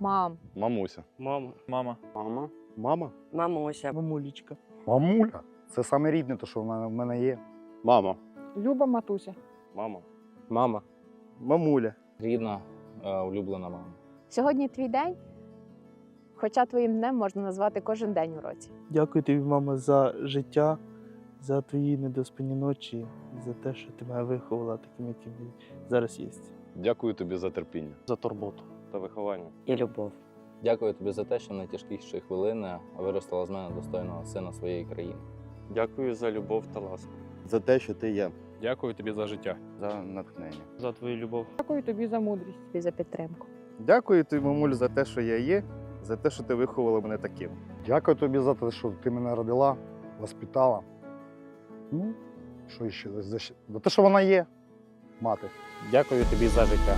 Мам, Мамуся. Мама. Мама. Мама. Мама. Мамуся. Мамулечка. Мамуля. Це саме рідне, то, що в мене, в мене є. Мама. Люба матуся. Мама. Мама. Мамуля. Рідна, е, улюблена мама. Сьогодні твій день, хоча твоїм днем можна назвати кожен день у році. Дякую тобі, мама, за життя, за твої недоспані ночі, за те, що ти мене виховала таким, яким я зараз є. Дякую тобі за терпіння За турботу. Та виховання. І любов. Дякую тобі за те, що в найтяжкіші хвилини виростила з мене достойного сина своєї країни. Дякую за любов та ласку. За те, що ти є. Дякую тобі за життя. За натхнення. За твою любов. Дякую тобі за мудрість і за підтримку. Дякую тобі, мамуль, за те, що я є, за те, що ти виховала мене таким. Дякую тобі за те, що ти мене родила, воспитала. Ну, що ще? За, за те, що вона є, мати. Дякую тобі за життя.